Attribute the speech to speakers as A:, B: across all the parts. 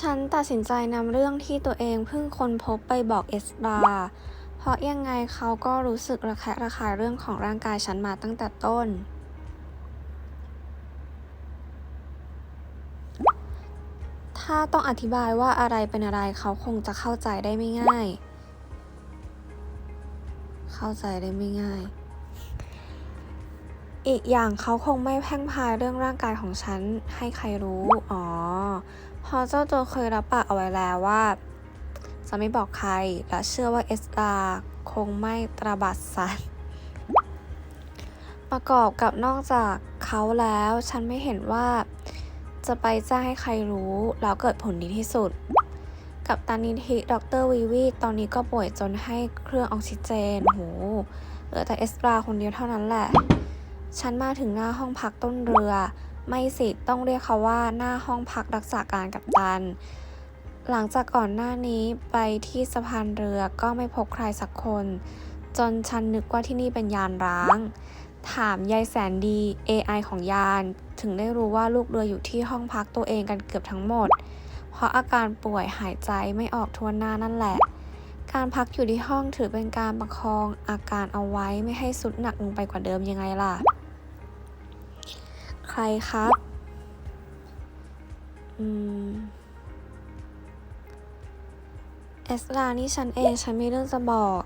A: ฉันตัดสินใจนำเรื่องที่ตัวเองเพิ่งค้นพบไปบอกเอสดาเพราะยังไงเขาก็รู้สึกระแคะระคายเรื่องของร่างกายฉันมาตั้งแต่ต้น ถ้าต้องอธิบายว่าอะไรเป็นอะไรเขาคงจะเข้าใจได้ไม่ง่าย เข้าใจได้ไม่ง่าย อีกอย่างเขาคงไม่แพร่งพรายเรื่องร่างกายของฉันให้ใครรู้ อ๋อ พอเจ้าตัวเคยรับปากเอาไว้แล้วว่า จะไม่บอกใคร และเชื่อว่าเอสดาคงไม่ตระบัดสันประกอบกับนอกจากเขาแล้ว ฉันไม่เห็นว่า จะไปแจ้งให้ใครรู้ แล้วเกิดผลดีที่สุด กับตานิธิดรวีวีตอนนี้ก็ป่วยจนให้เครื่องออกซิเจนโหเหลือแต่เอสตราคนเดียวเท่านั้นแหละ ฉันมาถึงหน้าห้องพักต้นเรือ ไม่สิต้องเรียกเขาว่าหน้าห้องพักรักษาการกัปตัน หลังจากก่อนหน้านี้ไปที่สะพานเรือก็ไม่พบใครสักคน จนฉันนึกว่าที่นี่เป็นยานร้าง ถามยายแสนดี AI ของยาน ถึงได้รู้ว่าลูกเรืออยู่ที่ห้องพักตัวเองกันเกือบทั้งหมด เพราะอาการป่วยหายใจไม่ออกทวนหน้านั่นแหละ การพักอยู่ที่ห้องถือเป็นการประคองอาการเอาไว้ไม่ให้สุดหนักลงไปกว่าเดิมยังไงล่ะ ใครครับ อืม เอสลานี่ฉันเอง ฉันมีเรื่องจะบอก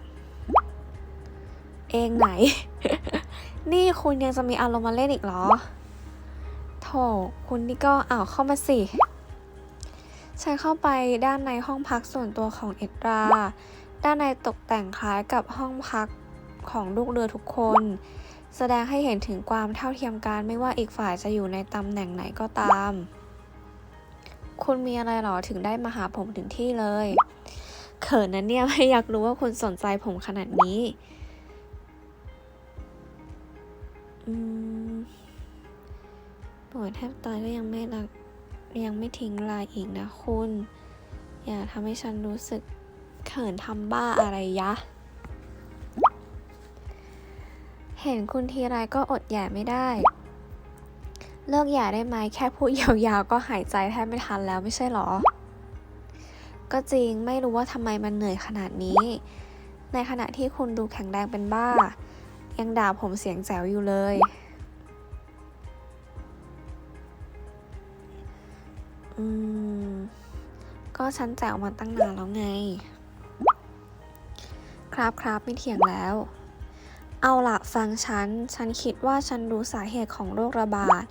A: เองไหน นี่คุณยังจะมีอารมณ์มาเล่นอีกเหรอ โถ คุณนี่ก็อ้าวเข้ามาสิ ฉันเข้าไปด้านในห้องพักส่วนตัวของเอ็ดรา ด้านในตกแต่งคล้ายกับห้องพักของลูกเรือทุกคน แสดงให้เห็นถึงความเท่าเทียมกันไม่ว่าอีกฝ่ายจะอยู่ในตำแหน่งไหนก็ตาม คุณมีอะไรหรอถึงได้มาหาผมถึงที่เลย เขินนะเนี่ยไม่อยากรู้ว่าคุณสนใจผมขนาดนี้ปวยแทบตายก็ยังไม่รักยังไม่ทิ้งลายอีกนะคุณ อย่าทำให้ฉันรู้สึกเขินทำบ้าอะไรยะ เห็นคุณทีไรก็อดแย่ไม่ได้ เลิกแย่ได้ไหมแค่พูดยาวๆ ก็หายใจแทบไม่ทันแล้วไม่ใช่หรอ ก็จริงไม่รู้ว่าทำไมมันเหนื่อยขนาดนี้ ในขณะที่คุณดูแข็งแรงเป็นบ้า ยังด่าผมเสียงแจ๋วอยู่เลย อืม ก็ฉันแจ๋วมาตั้งนานแล้วไง ครับครับไม่เถียงแล้ว เอาละฟังฉัน ฉันคิดว่าฉันรู้สาเหตุของโรคระบาด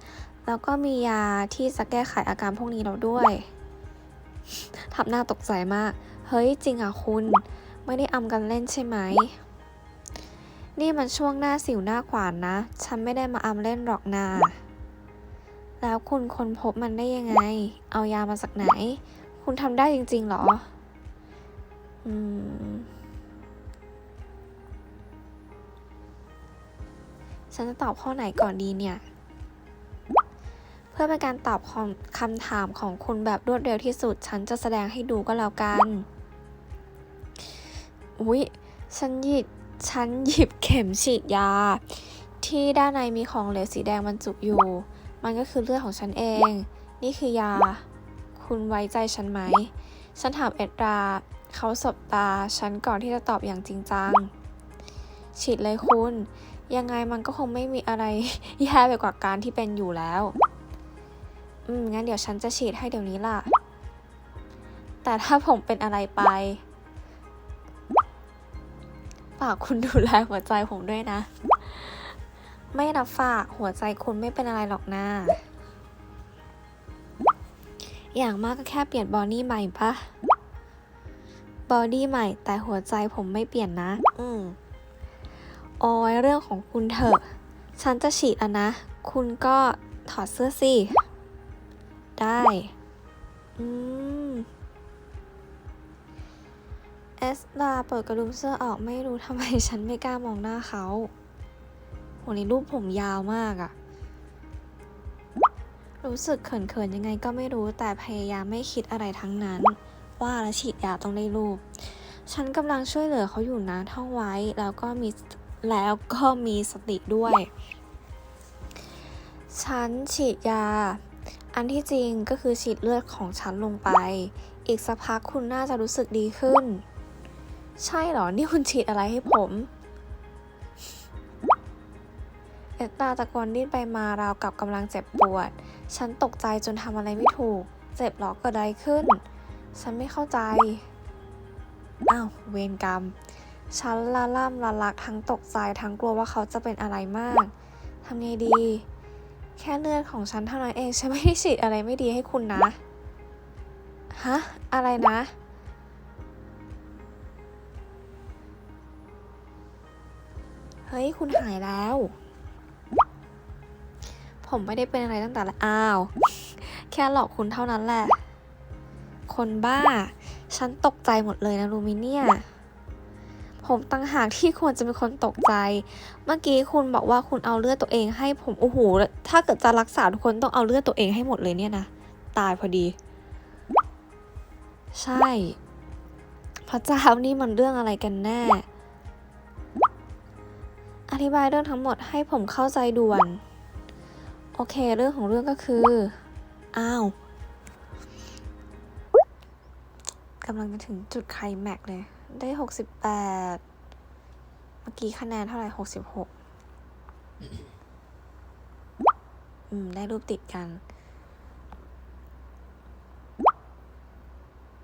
A: แล้วก็มียาที่จะแก้ไขอาการพวกนี้แล้วด้วยทำหน้าตกใจมาก เฮ้ย จริงอะคุณ ไม่ได้อำกันเล่นใช่ไหม นี่มันช่วงหน้าสิวหน้าขวานนะ ฉันไม่ได้มาอำเล่นหรอกนา แล้วคุณค้นพบมันได้ยังไง เอายามาจากไหน คุณทำได้จริงๆหรอ อืม ฉันจะตอบข้อไหนก่อนดีเนี่ย เพื่อเป็นการตอบคำถามของคุณแบบรวดเร็วที่สุด ฉันจะแสดงให้ดูก็แล้วกัน อุ๊ย ฉันหยิบ ฉันหยิบเข็มฉีดยา ที่ด้านในมีของเหลวสีแดงบรรจุอยู่ มันก็คือเลือดของฉันเอง นี่คือยา คุณไว้ใจฉันไหม ฉันถามเอ็ดราเขาสบตาฉันก่อนที่จะตอบอย่างจริงจังฉีดเลยคุณ ยังไงมันก็คงไม่มีอะไรแย่ไปกว่าการที่เป็นอยู่แล้ว อืม งั้นเดี๋ยวฉันจะฉีดให้เดี๋ยวนี้ล่ะ แต่ถ้าผมเป็นอะไรไปฝากคุณดูแลหัวใจผมด้วยนะ ไม่รับฝากหัวใจคุณไม่เป็นอะไรหรอกนะ อย่างมากก็แค่เปลี่ยนบอดี้ใหม่ปะบอดี้ใหม่แต่หัวใจผมไม่เปลี่ยนนะ อืม โอ้ยเรื่องของคุณเถอะ ฉันจะฉีดอะนะ คุณก็ถอดเสื้อสิ ได้ อืม เอสดาเปิดกระดุมเสื้อออกไม่รู้ทำไมฉันไม่กล้ามองหน้าเขาโหนี่รูปผมยาวมากอะรู้สึกเขินๆยังไงก็ไม่รู้แต่พยายามไม่คิดอะไรทั้งนั้น ว่าแล้วฉีดยาต้องได้รูป ฉันกำลังช่วยเหลือเขาอยู่นะท่องไว้ แล้วก็มี แล้วก็มีสติด้วย ฉันฉีดยา อันที่จริงก็คือฉีดเลือดของฉันลงไป อีกสักพักคุณน่าจะรู้สึกดีขึ้น ใช่เหรอ นี่คุณฉีดอะไรให้ผมเอสตาตะโกนดิ้นไปมาราวกับกำลังเจ็บปวด ฉันตกใจจนทำอะไรไม่ถูก เจ็บหรอเกิดอะไรขึ้น ฉันไม่เข้าใจ อ้าว เวรกรรม ฉันละล่ำละลักทั้งตกใจทั้งกลัวว่าเขาจะเป็นอะไรมาก ทำไงดี แค่เลือดของฉันเท่านั้นเองฉันไม่ได้ฉีดอะไรไม่ดีให้คุณนะ ฮะ อะไรนะ เฮ้ย คุณหายแล้ว ผมไม่ได้เป็นอะไรตั้งแต่แรกอ้าว แค่หลอกคุณเท่านั้นแหละ คนบ้า ฉันตกใจหมดเลยนะลูมิเนีย ผมตั้งหากที่ควรจะเป็นคนตกใจ เมื่อกี้คุณบอกว่าคุณเอาเลือดตัวเองให้ผมโอ้โหถ้าเกิดจะรักษาทุกคนต้องเอาเลือดตัวเองให้หมดเลยเนี่ยนะตายพอดี ใช่ พระเจ้านี่มันเรื่องอะไรกันแน่ อธิบายเรื่องทั้งหมดให้ผมเข้าใจด่วน โอเค เรื่องของเรื่องก็คือ อ้าวกำลังจะถึงจุดไคลแม็กเลย ได้หกสิบแปดเมื่อกี้คะแนนเท่าไหร่หกสิบหกอืม ได้รูปติดกัน